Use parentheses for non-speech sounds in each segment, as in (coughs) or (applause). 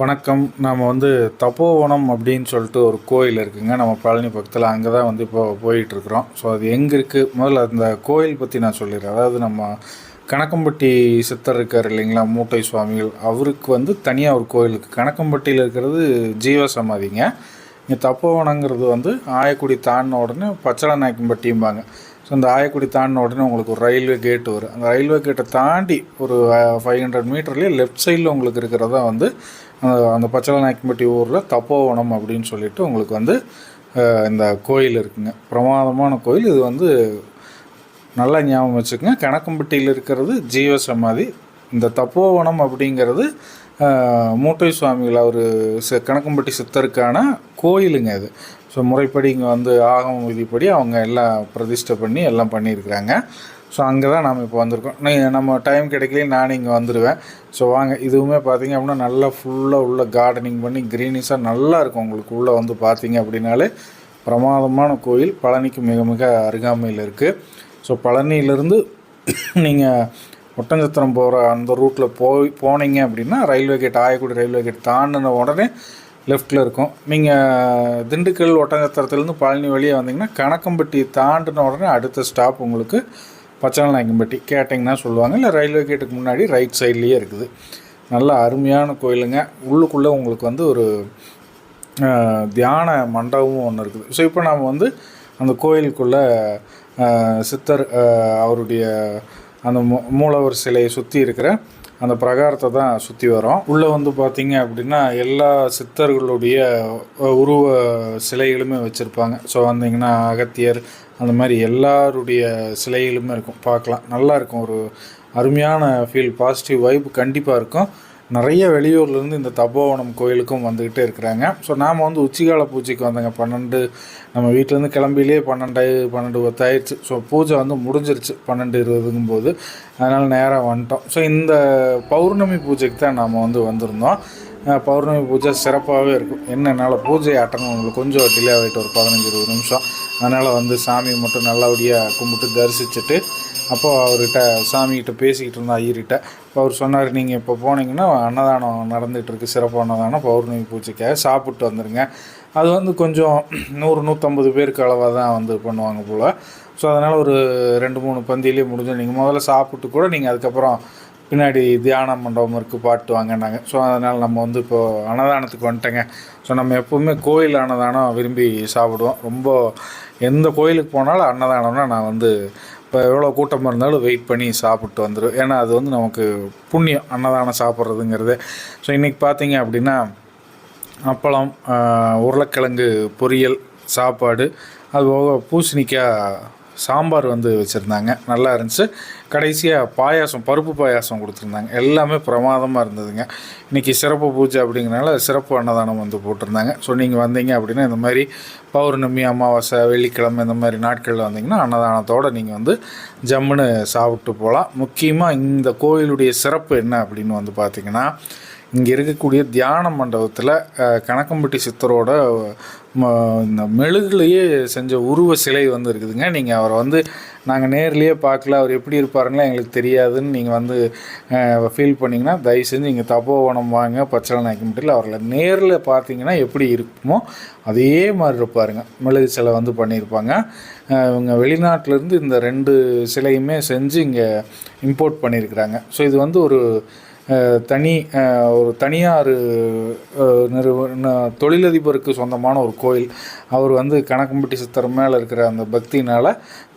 வணக்கம். நாம் வந்து தப்போவனம் அப்படின்னு சொல்லிட்டு ஒரு கோயில் இருக்குங்க. நம்ம பழனி பக்கத்தில் அங்கே தான் வந்து இப்போ போயிட்டுருக்குறோம். ஸோ அது எங்கே இருக்குது முதல்ல அந்த கோயில் பற்றி நான் சொல்லிடுறேன். அதாவது நம்ம கணக்கம்பட்டி சித்தர் இருக்கார் இல்லைங்களா மூட்டை சுவாமிகள். அவருக்கு வந்து தனியாக ஒரு கோயில் இருக்குது கணக்கம்பட்டியில் இருக்கிறது ஜீவ சமாதிங்க இங்கே தப்போவனங்கிறது வந்து ஆயக்குடி தாண்டின உடனே பச்சளநாயக்கம்பட்டியும்பாங்க ஸோ அந்த ஆயக்குடி தாண்டின உடனே உங்களுக்கு ஒரு ரயில்வே கேட்டு வரும். அந்த ரயில்வே கேட்டை தாண்டி ஒரு ஃபைவ் ஹண்ட்ரட் மீட்டர்லேயே லெஃப்ட் சைடில் உங்களுக்கு இருக்கிறதா வந்து அந்த- அந்த நாயக்கம்பட்டி ஊரில் தப்போவனம் அப்படின்னு சொல்லிட்டு உங்களுக்கு வந்து இந்த கோயில் இருக்குங்க. பிரமாதமான கோயில். இது வந்து நல்லா ஞாபகம் வச்சுக்கோங்க. கணக்கம்பட்டியில் இருக்கிறது ஜீவ சமாதி இந்த தப்போவனம் அப்படிங்கிறது மூட்டை சுவாமிகள் அவர் கணக்கம்பட்டி சித்தருக்கான கோயிலுங்க இது ஸோ முறைப்படி இங்கே வந்து ஆகம விதிப்படி அவங்க எல்லாம் பிரதிஷ்டை பண்ணி எல்லாம் பண்ணியிருக்கிறாங்க. ஸோ அங்கே தான் நம்ம இப்போ வந்திருக்கோம். நீ நம்ம டைம் கிடைக்கலையும் நானும் இங்கே வந்துடுவேன் ஸோ வாங்க இதுவுமே பார்த்தீங்க அப்படின்னா நல்லா ஃபுல்லாக உள்ள கார்டனிங் பண்ணி க்ரீனிஷாக நல்லா இருக்கும் உங்களுக்கு உள்ளே வந்து பார்த்தீங்க அப்படின்னாலே பிரமாதமான கோயில். பழனிக்கு மிக மிக அருகாமையில் இருக்குது ஸோ பழனியிலேருந்து (coughs) நீங்கள் ஒட்டஞ்சத்திரம் போகிற அந்த ரூட்டில் போய் போனீங்க அப்படின்னா railway gate Ayakudi railway gate தாண்டின உடனே லெஃப்ட்டில் இருக்கும். நீங்கள் திண்டுக்கல் ஒட்டஞ்சத்திரத்துலேருந்து பழனி வழியே வந்தீங்கன்னா கணக்கம்பட்டி தாண்டின உடனே அடுத்த ஸ்டாப் உங்களுக்கு பச்சனநாயக்கம்பட்டி கேட்டிங்கன்னா சொல்லுவாங்க. இல்லை ரயில்வே கேட்டுக்கு முன்னாடி ரைட் சைட்லேயே இருக்குது. நல்ல அருமையான கோயிலுங்க. உள்ளுக்குள்ளே உங்களுக்கு வந்து ஒரு தியான மண்டபமும் ஒன்று இருக்குது. ஸோ இப்போ நாம் வந்து அந்த கோயிலுக்குள்ளே சித்தர் அவருடைய அந்த மூ மூலவர் சிலையை சுற்றி இருக்கிற அந்த பிரகாரத்தை தான் சுற்றி வரோம். உள்ளே வந்து பார்த்தீங்க அப்படின்னா எல்லா சித்தர்களுடைய உருவ சிலைகளுமே வச்சுருப்பாங்க. ஸோ வந்தீங்கன்னா அகத்தியர் அந்த மாதிரி எல்லாருடைய சிலைகளுமே இருக்கும். பார்க்கலாம். நல்லா இருக்கும். ஒரு அருமையான ஃபீல் பாசிட்டிவ் வைப் கண்டிப்பாக இருக்கும். நிறைய வெளியூர்லேருந்து இந்த தபோவனம் கோயிலுக்கும் வந்துக்கிட்டே இருக்கிறாங்க. ஸோ நாம் வந்து உச்சிகால பூஜைக்கு வந்தோங்க. பன்னெண்டு நம்ம வீட்டிலேருந்து கிளம்பிலே பன்னெண்டு பன்னெண்டு பத்தாயிடுச்சு. ஸோ பூஜை வந்து முடிஞ்சிருச்சு. பன்னெண்டு இருபதுங்கும் போது அதனால் நேராக வந்துட்டோம். ஸோ இந்த பௌர்ணமி பூஜைக்கு தான் நாம் வந்து வந்திருந்தோம். பௌர்ணமி பூஜை சிறப்பாகவே இருக்கும். என்ன என்னால் பூஜை அட்டணும் உங்களுக்கு கொஞ்சம் டிலே ஆகிட்டு ஒரு பதினஞ்சு இருபது நிமிஷம். அதனால் வந்து சாமியை மட்டும் நல்லபடியாக கும்பிட்டு தரிசிச்சுட்டு அப்போது அவர்கிட்ட சாமிகிட்ட பேசிக்கிட்டு இருந்தோம் ஐயர்கிட்ட இப்போ அவர் சொன்னார் நீங்கள் இப்போ போனீங்கன்னா அன்னதானம் நடந்துகிட்ருக்கு சிறப்பு அன்னதானம் பௌர்ணமி பூஜைக்காக சாப்பிட்டு வந்துடுங்க அது வந்து கொஞ்சம் நூறு நூற்றம்பது பேருக்கு அளவாக தான் வந்து பண்ணுவாங்க போல். ஸோ அதனால் ஒரு ரெண்டு மூணு பந்தியிலே முடிஞ்சு நீங்கள் முதல்ல சாப்பிட்டு கூட நீங்கள் அதுக்கப்புறம் பின்னாடி தியான மண்டபம் இருக்குது பாட்டு வாங்கினாங்க ஸோ அதனால் நம்ம வந்து இப்போது அன்னதானத்துக்கு வந்துட்டேங்க. ஸோ நம்ம எப்போவுமே கோயில் அன்னதானம் விரும்பி சாப்பிடுவோம். ரொம்ப எந்த கோயிலுக்கு போனாலும் அன்னதானம்னா நான் வந்து இப்போ எவ்வளோ கூட்டமாக இருந்தாலும் வெயிட் பண்ணி சாப்பிட்டு வந்துடுவேன் ஏன்னா அது வந்து நமக்கு புண்ணியம் அன்னதானம் சாப்பிட்றதுங்கிறது. ஸோ இன்றைக்கி பார்த்தீங்க அப்படின்னா அப்பளம் உருளைக்கிழங்கு பொரியல் சாப்பாடு அது போக பூசணிக்காய் சாம்பார் வந்து வச்சுருந்தாங்க. நல்லா இருந்துச்சு. கடைசியாக பாயாசம் பருப்பு பாயாசம் கொடுத்துருந்தாங்க. எல்லாமே பிரமாதமாக இருந்ததுங்க. இன்றைக்கி சிறப்பு பூஜை அப்படிங்கிறனால சிறப்பு அன்னதானம் வந்து போட்டிருந்தாங்க. ஸோ நீங்கள் வந்தீங்க அப்படின்னா இந்த மாதிரி பௌர்ணமி அமாவாசை வெள்ளிக்கிழமை இந்த மாதிரி நாட்களில் வந்தீங்கன்னா அன்னதானத்தோடு நீங்கள் வந்து ஜம்முன்னு சாப்பிட்டு போகலாம் முக்கியமாக இந்த கோயிலுடைய சிறப்பு என்ன அப்படின்னு வந்து பார்த்திங்கன்னா இங்கே இருக்கக்கூடிய தியான மண்டபத்தில் கணக்கம்பட்டி சித்தரோட ம- இந்த மெழுகுலையே செஞ்ச உருவ சிலை வந்து இருக்குதுங்க. நீங்கள் அவரை வந்து நாங்கள் நேர்லேயே பார்க்கல அவர் எப்படி இருப்பாருங்களா எங்களுக்கு தெரியாதுன்னு நீங்கள் வந்து ஃபீல் பண்ணிங்கன்னா தயவு செஞ்சு இங்கே தப்போவனம் வாங்க பச்சளை நாயக்கம்பட்டியில் அவர்களை நேரில் பார்த்தீங்கன்னா எப்படி இருக்குமோ அதே மாதிரி இருப்பாருங்க. மெழுகு சிலை வந்து பண்ணியிருப்பாங்க. இவங்க வெளிநாட்டிலேருந்து இந்த ரெண்டு சிலையுமே செஞ்சு இங்கே இம்போர்ட் பண்ணியிருக்கிறாங்க. ஸோ இது வந்து ஒரு தனி ஒரு தனியார் நிறுவன தொழிலதிபருக்கு சொந்தமான ஒரு கோயில். அவர் வந்து கணக்கம்பட்டி சித்தர் மேலே இருக்கிற அந்த பக்தினால்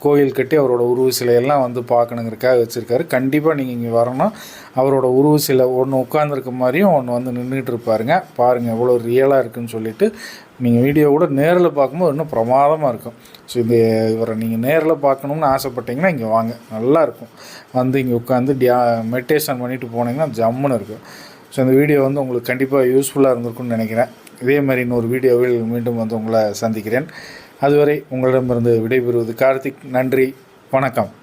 கோயில் கட்டி அவரோட உருவ சிலையெல்லாம் வந்து பார்க்கணுங்கிறக்காக வச்சுருக்காரு. கண்டிப்பாக நீங்கள் இங்கே வரணும். அவரோட உருவ சிலை ஒன்று உட்காந்துருக்க மாதிரியும் ஒன்று வந்து நின்றுட்டு இருப்பாருங்க. பாருங்கள் எவ்வளோ ரியலாக இருக்குன்னு சொல்லிட்டு நீங்கள் வீடியோ கூட நேரில் பார்க்கும்போது இன்னும் பிரமாதமாக இருக்கும். ஸோ இந்த இவரை நீங்கள் நேரில் பார்க்கணும்னு ஆசைப்பட்டீங்கன்னா இங்கே வாங்க. நல்லா இருக்கும். வந்து இங்கே உட்காந்து டியா மெடிடேஷன் பண்ணிவிட்டு போனீங்கன்னா ஜம்முன்னு இருக்கும். ஸோ இந்த வீடியோ வந்து உங்களுக்கு கண்டிப்பாக யூஸ்ஃபுல்லாக இருந்திருக்கும்னு நினைக்கிறேன். இதே மாதிரி இன்னொரு வீடியோவில் மீண்டும் வந்து உங்களை சந்திக்கிறேன். அதுவரை உங்களிடமிருந்து விடைபெறுவது கார்த்திக். நன்றி. வணக்கம்.